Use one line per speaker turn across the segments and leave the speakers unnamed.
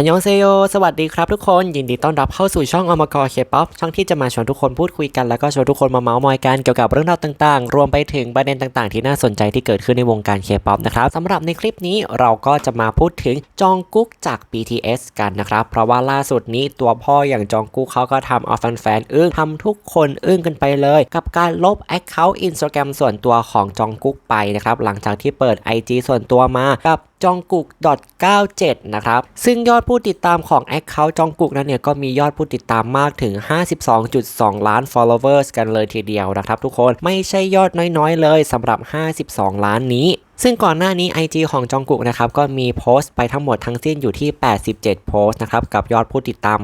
อันยองเซโย สวัสดีครับทุกคน ยินดีต้อนรับเข้าสู่ช่องอมกรเคป๊อปช่องที่จะมาชวนทุกคนพูดคุยกัน แล้วก็ชวนทุกคนมาเมาส์มอยกันเกี่ยวกับเรื่องราวต่างๆ รวมไปถึงประเด็นต่างๆ ที่น่าสนใจที่เกิดขึ้นในวงการเคป๊อปนะครับสำหรับในคลิปนี้เราก็จะมาพูดถึงจองกุ๊กจาก BTS กันนะครับ เพราะว่าล่าสุดนี้ตัวพ่ออย่างจองกุ๊กเขาก็ทำเอาแฟนๆอึ้งทำทุกคนอึ้งกันไปเลย กับการลบ Account Instagram ส่วนตัวของจองกุ๊กไปนะครับหลังจากที่เปิด IG ส่วนตัวมากับ จองกุก .97 นะครับ ซึ่งยอดผู้ติดตามของ Account จองกุกนั้นเนี่ยก็มียอดผู้ติดตามมากถึง 52.2 ล้าน followers กันเลยทีเดียวนะครับทุกคนไม่ใช่ยอดน้อยๆ เลยสำหรับ 52 ล้านนี้ ซึ่งก่อนหน้านี้ IG ของจองกุกนะครับก็มีโพสต์ไปทั้งหมดทั้งสิ้นอยู่ที่ 87 โพสต์นะครับกับยอดผู้ติดตาม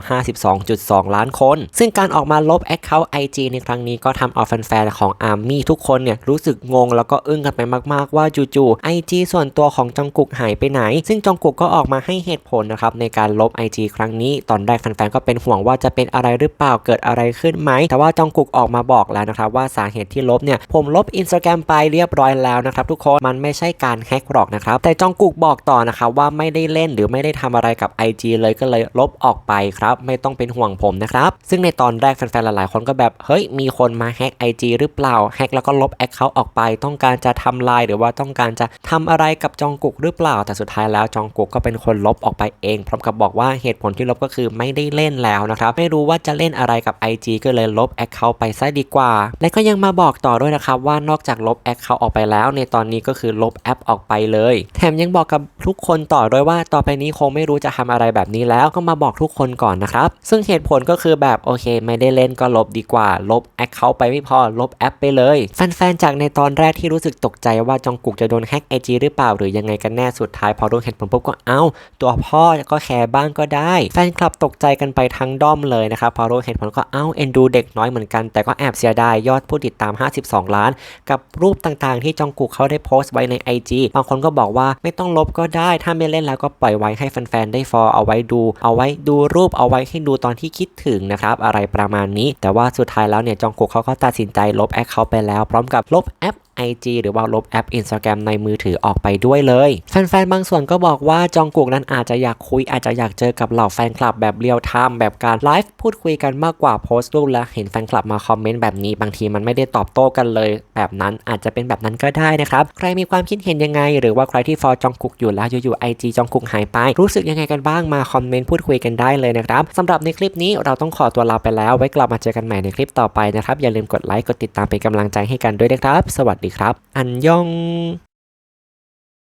52.2 ล้านคน ซึ่งการออกมาลบ Account IG ในครั้งนี้ก็ทำเอาแฟนๆของ ARMY ทุกคนเนี่ยรู้สึกงงแล้วก็อึ้งกันไปมากๆว่าจู่ๆ IG ส่วนตัวของจองกุกหายไปไหน ซึ่งจองกุกก็ออกมาให้เหตุผลนะครับในการลบ IG ครั้งนี้ ตอนแรกแฟนๆก็เป็นห่วงว่าจะเป็นอะไรหรือเปล่าเกิดอะไรขึ้นไหม แต่ว่าจองกุกออกมาบอกแล้วนะครับว่าสาเหตุที่ลบเนี่ยผมลบ Instagram ไปเรียบร้อยแล้วนะครับทุกคนมันไม่ใช่การแฮกหรอกนะครับ แต่จองกุกบอกต่อนะครับว่าไม่ได้เล่นหรือไม่ได้ทำอะไรกับ IG เลยก็เลยลบออกไปครับ ไม่ต้องเป็นห่วงผมนะครับ ซึ่งในตอนแรกแฟนๆหลายๆคนก็แบบเฮ้ยมีคนมาแฮก IG หรือเปล่าแฮกแล้วก็ลบ Account ออกไป ต้องการจะทำลายหรือว่าต้องการจะทำอะไรกับจองกุกหรือเปล่า แต่สุดท้ายแล้วจองกุกก็เป็นคนลบออกไปเอง พร้อมกับบอกว่าเหตุผลที่ลบก็คือไม่ได้เล่นแล้วนะครับไม่รู้ว่าจะเล่นอะไรกับ IG ก็เลยลบ Account ไปซะดีกว่า และก็ยังมาบอกต่อด้วยนะครับว่านอกจากลบ Account ออกไปแล้ว ในตอนนี้ก็คือลบแอปออกไปเลย แถมยังบอกกับทุกคนต่อด้วยว่าต่อไปนี้คงไม่รู้จะทำอะไรแบบนี้แล้วก็มาบอกทุกคนก่อนนะครับ ซึ่งเหตุผลก็คือแบบโอเค ไม่ได้เล่นก็ลบดีกว่า ลบ Account ไปไม่พอลบแอปไปเลย แฟนๆจากในตอนแรกที่รู้สึกตกใจว่าจองกุกจะโดนแฮก IG หรือเปล่าหรือยังไงกันแน่สุดท้ายพอรู้เหตุผลปุ๊บก็เอ้า ตัวพ่อก็แคร์บ้างก็ได้ แฟนคลับตกใจกันไปทั้งด้อมเลยนะครับพอรู้เหตุผลก็เอ้าเอ็นดูเด็กน้อยเหมือนกัน แต่ก็แอบเสียดายยอดผู้ติดตาม 52 ล้าน กับรูปต่างๆ ที่จองกุกเขาได้โพสต์ไว้ใน IG บางคนก็บอกว่าไม่ต้องลบก็ได้ถ้าไม่เล่นแล้วก็ปล่อยไว้ให้แฟนๆได้ฟอลเอาไว้ดู เอาไว้ดูรูปเอาไว้ให้ดูตอนที่คิดถึงนะครับ อะไรประมาณนี้ แต่ว่าสุดท้ายแล้วเนี่ยจองกุกเขาก็ตัดสินใจลบแอคเคาท์ไปแล้วพร้อมกับลบแอป IG หรือว่าลบแอป Instagram ในมือถือออกไปด้วยเลย แฟนๆ บางส่วนก็บอกว่าจองกุกนั้นอาจจะอยากคุยอาจจะอยากเจอกับเหล่าแฟนคลับแบบเรียลไทม์แบบการไลฟ์พูดคุยกันมากกว่าโพสต์รูปและเห็นแฟนคลับมาคอมเมนต์แบบนี้บางทีมันไม่ได้ตอบโต้กันเลย แบบนั้นอาจจะเป็นแบบนั้นก็ได้นะครับ ใครมีความคิดเห็นยังไง หรือว่าใครที่ฟอลจองกุกอยู่แล้วอยู่ๆ IG จองกุกหายไป รู้สึกยังไงกันบ้างมาคอมเมนต์พูดคุยกันได้เลยนะครับสำหรับในคลิปนี้เราต้องขอตัวลาไปแล้วไว้กลับมาเจอกันใหม่ในคลิปต่อไปนะครับอย่าลืมกดไลค์กดติดตามเป็นกำลังใจให้กันด้วยนะครับ สวัสดีครับ อันยอง